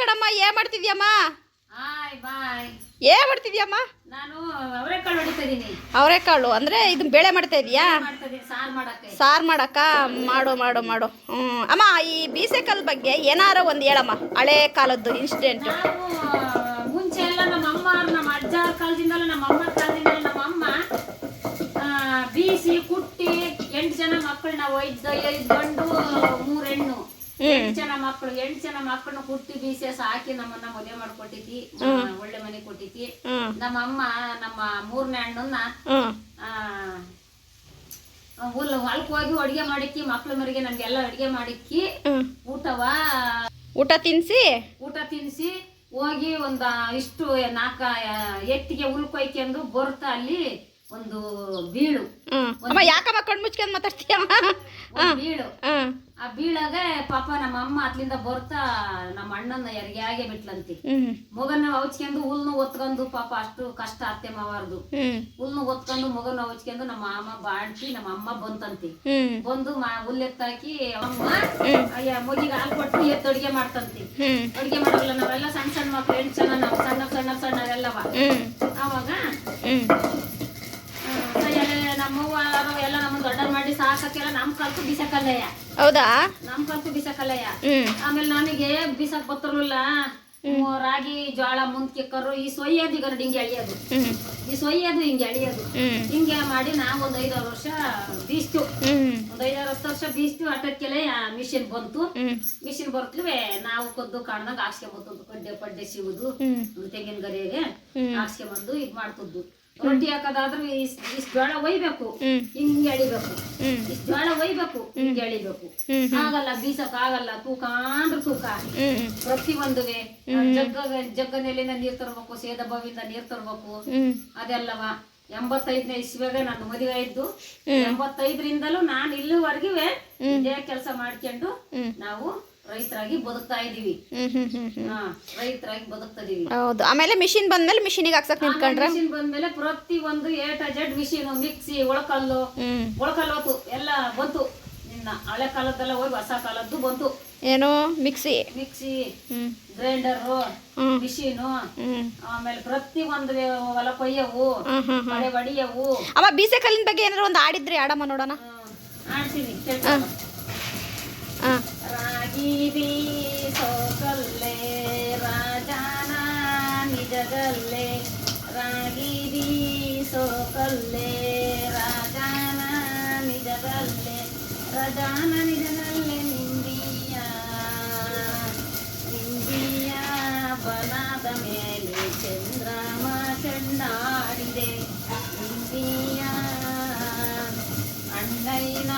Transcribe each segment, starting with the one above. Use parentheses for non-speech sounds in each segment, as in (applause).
ಕಣಮ್ಮ ಏನ್ ಮಾಡ್ತಿದ್ಯಮ್ಮ? ಏನ್ ಮಾಡ್ತಿದ್ಯಮ್ಮ? ನಾನು ಅವರೆಕಾಳು ಹೊಡಿತಾ ಇದೀನಿ. ಅವರೆಕಾಳು ಅಂದ್ರೆ ಇದನ್ನ ಬೇಳೆ ಮಾಡ್ತಾ ಇದೀಯಾ? ಸಾರು ಮಾಡಕ್ಕೆ. ಮಾಡು ಮಾಡು ಮಾಡು. ಹ್ಮ್ ಅಮ್ಮ ಈ ಬೀಸೆಕಲ್ ಬಗ್ಗೆ ಏನಾರ ಒಂದು ಹೇಳಮ್ಮ ಹಳೆ ಕಾಲದ್ದು ಇನ್ಸಿಡೆಂಟ್ ಮುಂಚೆ ಎಲ್ಲ ನಮ್ಮ ಅಮ್ಮ ನಮ್ಮ ಅಜ್ಜ ಕಾಲದಿಂದಲೂ ನಮ್ಮ ಅಮ್ಮ ಕಾಲದಿಂದಲೂ ನಮ್ಮ ಅಮ್ಮ ಬೀಸಿ ಕುಟ್ಟಿ ಎಂಟು ಜನ ಮಕ್ಕಳನ್ನ ಒಯ್ದು ಐದು ಗಂಡು ಮೂರು ಹೆಣ್ಣು ಎಂಟು ಜನ ಮಕ್ಕಳು ಎಂಟು ಜನ ಮಕ್ಕಳನ್ನ ಕುಟ್ಟಿ ಬೀಸಿ ಸಾಕಿ ನಮ್ಮನ್ನ ಮದುವೆ ಮಾಡ್ಕೊಟ್ಟಿದ್ದಿ ಒಳ್ಳೆ ಮನೆ ಕೊಟ್ಟಿದ್ದಿ ಹ್ಮ್. ನಮ್ಮ ಅಮ್ಮ ನಮ್ಮ ಮೂರನೇ ಆ, ಹುಲ್ ಹೊಲಕ್ಕೆ ಹೋಗಿ ಅಡುಗೆ ಮಾಡಿಕ್ಕಿ ಮಕ್ಳ ಮರಿಗೆ ನಮ್ಗೆಲ್ಲ ಅಡುಗೆ ಮಾಡಿಕ್ಕಿ ಊಟವ ಊಟ ತಿನ್ಸಿ? ಊಟ ತಿನ್ಸಿ ಹೋಗಿ ಒಂದ ಇಷ್ಟು ನಾಲ್ಕ ಎತ್ತಿಗೆ ಹುಲ್ಕೊಯ್ಕೆಂದು ಬರ್ತಾ ಅಲ್ಲಿ ಒಂದು ಬೀಳು. ಅಮ್ಮ ಯಾಕಮ್ಮ ಕಣ್ಣು ಮುಚ್ಕೊಂಡು ಮಾತಾಡ್ತೀಯಮ್ಮ (laughs) ಬೀಳು. ಆ ಬೀಳಾಗೆ ಪಾಪ ನಮ್ಮ ಅಮ್ಮ ಅತ್ಲಿಂದ ಬರ್ತಾ ನಮ್ಮ ಅಣ್ಣನ ಯಾರಿಗೆ ಬಿಟ್ಲಂತಿ. ಮಗನ ಅವಚ್ಕೊಂಡು ಹುಲ್ನು ಒತ್ಕೊಂಡು ಪಾಪ ಅಷ್ಟು ಕಷ್ಟ ಅತ್ತೆ ಮಾವಾರ್ದು. ಹುಲ್ನು ಒತ್ಕೊಂಡು ಮಗನ ಅವಚ್ಕೊಂಡು ನಮ್ಮ ಮಾಮ ಬಾಡ್ತಿ ನಮ್ಮ ಅಮ್ಮ ಬಂತಂತಿ. ಬಂದು ಮಾ ಹುಲ್ಲೆತ್ತಾಕಿ ಅಮ್ಮ ಅಯ್ಯ ಮಗಿಗೆ ಹಾಲು ಕೊಟ್ಟು ಎತ್ತು ಅಡಿಗೆ ಮಾಡ್ತಂತಿ. ಅಡಿಗೆ ಮಾಡಲ್ಲ ನಾವೆಲ್ಲ ಸಣ್ಣ ಸಣ್ಣ ಮಕ್ಳು ಎಂಟು ಜನ ನಾವು ಸಣ್ಣ ಸಣ್ಣ ಸಣ್ಣ ಎಲ್ಲವ ಅವಾಗ ಯಾರೋ ಎಲ್ಲ ನಮ್ಮನ್ನ ದೊಡ್ಡ ಮಾಡಿ ಸಾಕಕ್ಕೆಲ್ಲ ನಮ್ಮ ಕಲ್ತು ಬಿಸಕಲ್ಲಯ್ಯ. ಹೌದಾ? ನಮ್ಮ ಕಲ್ತು ಬಿಸಕಲ್ಲಯ್ಯ. ಆಮೇಲೆ ನನಗೆ ಬಿಸಕ್ ಬತ್ತರಲ್ಲ ರಾಗಿ ಜೋಳ ಕರು ಈ ಸೊಯ್ಯೋದು ಈಗ ಹಿಂಗೆ ಅಳಿಯೋದು. ಈ ಸೊಯ್ಯೋದು ಹಿಂಗೆ ಅಳಿಯೋದು. ಹಿಂಗೆ ಮಾಡಿ ನಾವು ಒಂದ್ ಐದಾರು ವರ್ಷ ಬೀಸ್ತು ಒಂದ್ ಐದಾರು ಹತ್ತು ವರ್ಷ ಬೀಸ್ತು ಅಟಕ್ಕೆಲೆ ಮಿಷಿನ್ ಬಂತು. ಮಿಷಿನ್ ಬರ್ತೀವಿ ನಾವು ಕದ್ದು ಕಾಣ್ದಂಗ ಹಾಕ್ಸ್ಕೊಂಬತ್ತದ್ದು ಕಡ್ಡೆ ಪಡ್ಡೆ ಸಿಗುದು. ತೆಂಗಿನ ಗರಿಯಾಗೆ ಹ್ಮ್. ಹಾಕ್ಸ್ಕೊಂಬಂದು ಇದ್ ಮಾಡ್ತದ್ದು ರೊಟ್ಟಿ ಹಾಕೋದಾದ್ರೆ ಇಷ್ಟು ಜೋಳ ಒಯ್ಬೇಕು. ಹಿಂಗೆ ಎಳಿಬೇಕು. ಇಷ್ಟು ಜೋಳ ಒಯ್ಬೇಕು ಹಿಂಗೆ ಎಳಿಬೇಕು. ಆಗಲ್ಲ ಬೀಸಕ್ ಆಗಲ್ಲ ತೂಕ. ಅಂದ್ರೆ ತೂಕ ಪ್ರತಿ ಒಂದುವೆ. ಜಗ್ಗ ಜಗ್ಗನೆಲ್ಲಿಂದ ನೀರ್ ತರ್ಬೇಕು ಸೇದ ಬಾವಿಂದ ನೀರ್ ತರ್ಬೇಕು. ಅದೆಲ್ಲವ. ಎಂಬತ್ತೈದನೇ ಇಸ್ವಿಯಾಗ ನಾನು ಮದುವೆ ಆಯ್ತು ಎಂಬತ್ತೈದರಿಂದಲೂ ನಾನು ಇಲ್ಲಿವರೆಗೂ ಇದೇ ಕೆಲಸ ಮಾಡ್ಕೊಂಡು ನಾವು ರೈತರಾಗಿ ಬದುಕ್ತಾ ಇದೀವಿ ಹಾ ರೈತರಾಗಿ ಬದುಕ್ತಾ ಇದೀವಿ ಹೌದು. ಆಮೇಲೆ ಮಿಷಿನ್ ಬಂದ್ಮೇಲೆ ಮಿಷಿನಿಗೆ ಹಾಕ್ಸಕ್ ನಿಂತ್ಕೊಂಡ್ರೆ? ಮಿಷಿನ್ ಬಂದ್ಮೇಲೆ ಪ್ರತಿ ಒಂದು A to Z machine mixie ಒಳಕಲ್ಲು ಒಳಕಲ್ಲು ಎಲ್ಲ ಬಂತು. ನಿನ್ನ ಹಳೆ ಕಾಲದ್ದೆಲ್ಲ ಹೋಗಿ ಹೊಸ ಕಾಲದ್ದು ಬಂತು. ಏನು? ಮಿಕ್ಸಿ? ಮಿಕ್ಸಿ ಗ್ರೈಂಡರ್ ಮಿಷಿನ್ ಆಮೇಲೆ ಪ್ರತಿ ಒಂದು ಹೊಲ ಕೊಯ್ಯವು ಮಳೆ ಹೊಡಿಯವು ಅಮ್ಮ ಬೀಸೆ ಕಲ್ಲಿನ ಬಗ್ಗೆ ಏನಾದ್ರು ಒಂದು ಆಡಿದ್ರಿ ಆಡಮ್ಮ ನೋಡೋಣ. ಹ್ಮ್, ಆಡ್ತೀನಿ ಕೇಳ್ಕೊ. ಹಾ ರಾಗಿ ಬೀಸೋ ಕಲ್ಲೆ ರಾಜಾನ ನಿಜಗಲ್ಲೆ ರಾಗಿ ಬೀಸೋ ಕಲ್ಲೆ ರಾಜಾನ ನಿಜಗಲ್ಲೆ ರಾಜಾನ ನಿಜಗಲ್ಲೆ ನಿಂಬಿಯ ನಿಂಬಿಯ ಬನದ ಮೇಲೆ ಚಂದ್ರಮ ಚೆಂಡಾಡಿದೆ ನಿಂಬಿಯ ಅಣ್ಣಯ್ಯನ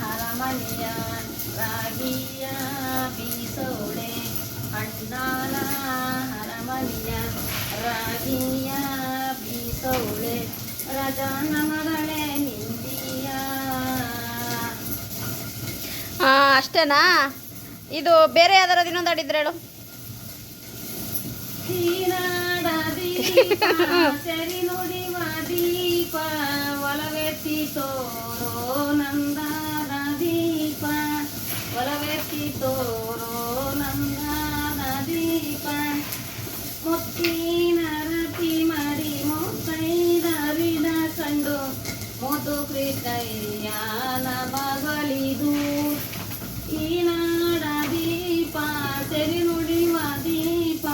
ಹರಮನೆಯ ರಾಗಿಯ ಬೀಸೋಳೆ ಅಣ್ಣನ ಹರಮನೆಯ ರಾಗಿಯ ಬೀಸೋಳೆ ರಜಾನ ಮಗಳೇ ನಿಂದಿಯ ಅಷ್ಟೇನಾ? ಇದು ಬೇರೆ ಯಾವ್ದಾರ ಇನ್ನೊಂದು ಆಡಿದ್ರೆ ಹೇಳು. ಸರಿ ನುಡಿವ ದೀಪ ಒಲವೆತ್ತಿ ತೋರೋ ನಂದಾದ ಕೃಷ್ಣಯ್ಯನ ಮಗಳಿದು ಈ ನಾಡ ದೀಪ ಸೆರಿ ನುಡಿವ ದೀಪ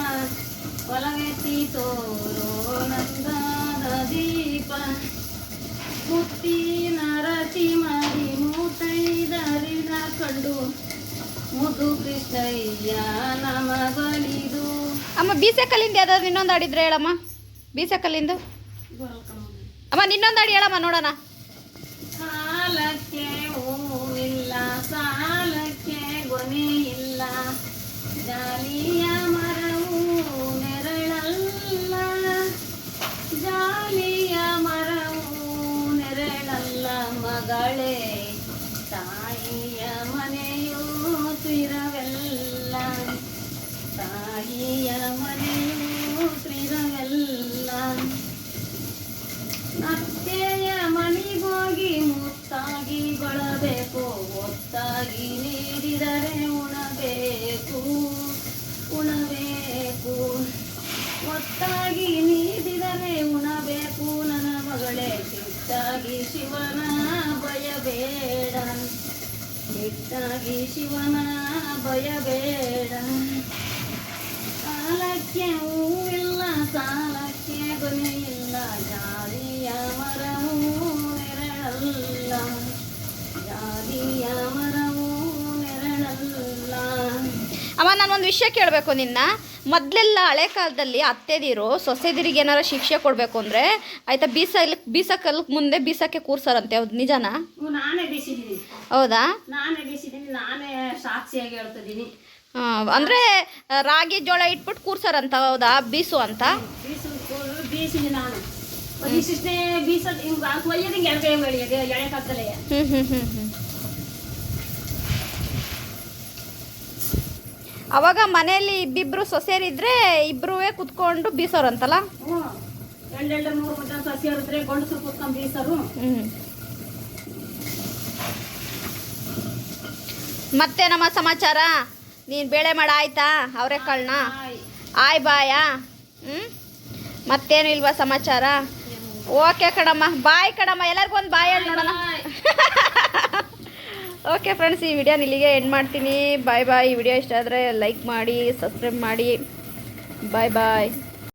ಒಲವೆತ್ತಿ ತೋರೋ ನಂದಾದ ದೀಪ. ಮುತ್ತಿನ ರತಿ ಮಾಡಿ ಮೂತೈದರಿನ ಕಂಡು. ಮುದು ಕೃಷ್ಣಯ್ಯ ನಮಗಳಿದು. ಅಮ್ಮ ಬೀಸೆ ಕಲ್ಲಿಂದ ಯಾವ್ದಾದ್ರು ಇನ್ನೊಂದು ಆಡಿದ್ರೆ ಹೇಳಮ್ಮ. ಬೀಸೆ ಕಲ್ಲಿಂದು ಅಮ್ಮ ನಿನ್ನೊಂದು ಆಡಿ ಹೇಳಮ್ಮ ನೋಡೋಣ. ಸಾಲಕ್ಕೆ ಹೂವಿಲ್ಲ ಸಾಲಕ್ಕೆ ಗೊನೆ ಇಲ್ಲ ಜಾಲಿಯ ಉಣಬೇಕು, ಒತ್ತಾಗಿ ನೀಡಿದರೆ ಉಣಬೇಕು ಉಣಬೇಕು. ಒತ್ತಾಗಿ ನೀಡಿದರೆ ಉಣಬೇಕು, ನನ್ನ ಮಗಳೇ ಕಿಟ್ಟಾಗಿ ಶಿವನ ಭಯಬೇಡ ಕಿಟ್ಟಾಗಿ ಶಿವನ ಭಯಬೇಡ ಸಾಲಕ್ಕೆ ಹೂವಿಲ್ಲ, ಸಾಲಕ್ಕೆ ಕೊನೆಯಿಲ್ಲ ಜಾಲಿಯ ಮರವೂ ನೆರಳಲ್ಲ. ಅಮ್ಮ ನಾನು ಒಂದು ವಿಷಯ ಕೇಳಬೇಕು ನಿನ್ನ. ಮೊದಲೆಲ್ಲ ಹಳೆ ಕಾಲದಲ್ಲಿ ಅತ್ತೆದಿರು ಸೊಸೆದಿರಿಗೆ ಏನಾರ ಶಿಕ್ಷೆ ಕೊಡಬೇಕು ಅಂದರೆ ಆಯಿತಾ ಬೀಸಲ್ ಬೀಸಕ್ಕಲ್ಕ್ ಮುಂದೆ ಬೀಸಕ್ಕೆ ಕೂರ್ಸಾರಂತೆ ಹೌದು ನಿಜನಾ? ಇವು ನಾನೇ ಬೀಸಿದ್ದೀನಿ. ಹೌದಾ? ನಾನೇ ಬೀಸಿದ್ದೀನಿ ನಾನೇ ಸಾಕ್ಷಿಯಾಗಿ ಹೇಳ್ತಿದ್ದೀನಿ. ಅಂದರೆ ರಾಗಿ ಜೋಳ ಇಟ್ಬಿಟ್ಟು ಕೂರ್ಸಾರಂತ ಹೌದಾ? ಬೀಸು ಅಂತ? ಬೀಸು ಬೀಸಿದ್ದೀನಿ ನಾನು. ಒಂದಿಷ್ಟೇ ಬೀಸೋದು ಎಡಗೈ ಹ್ಞೂ ಹ್ಞೂ ಹ್ಞೂ ಹ್ಞೂ ಅವಾಗ ಮನೆಯಲ್ಲಿ ಇಬ್ಬಿಬ್ರು ಸೊಸೆಯರಿದ್ರೆ ಇಬ್ರೂ ಕುತ್ಕೊಂಡು ಬೀಸೋರಂತಲ್ಲ? ಹ್ಞೂ ಎರಡೆರಡು ಮೂರು ಮುದ್ದೆ ಸಸಿ ಇದ್ರೆ ಗಂಡಸರು ಕೂತ್ಕೊಂಡು ಬೀಸರು. ಹ್ಞೂ ಮತ್ತೆ ನಮ್ಮ ಸಮಾಚಾರ? ನೀನು ಬೇಳೆ ಮಾಡ ಆಯ್ತಾ? ಅವರೆಕಾಳನ್ನ. ಆಯ್. ಬಾಯ? ಹ್ಞೂ ಮತ್ತೇನು ಇಲ್ವಾ ಸಮಾಚಾರ? ಓಕೆ ಕಣಮ್ಮ ಬಾಯ್ ಕಣಮ್ಮ ಎಲ್ಲರಿಗೂ ಒಂದು ಬಾಯ್ ಹೇಳಿ ನೋಡೋಣ ಓಕೆ ಫ್ರೆಂಡ್ಸ್ ಈ ವಿಡಿಯೋನ ಇಲ್ಲಿಗೆ ಎಂಡ್ ಮಾಡ್ತೀನಿ. ಬಾಯ್ ಬಾಯ್ ಈ ವಿಡಿಯೋ ಇಷ್ಟ ಆದರೆ ಲೈಕ್ ಮಾಡಿ ಸಬ್ಸ್ಕ್ರೈಬ್ ಮಾಡಿ. ಬಾಯ್ ಬಾಯ್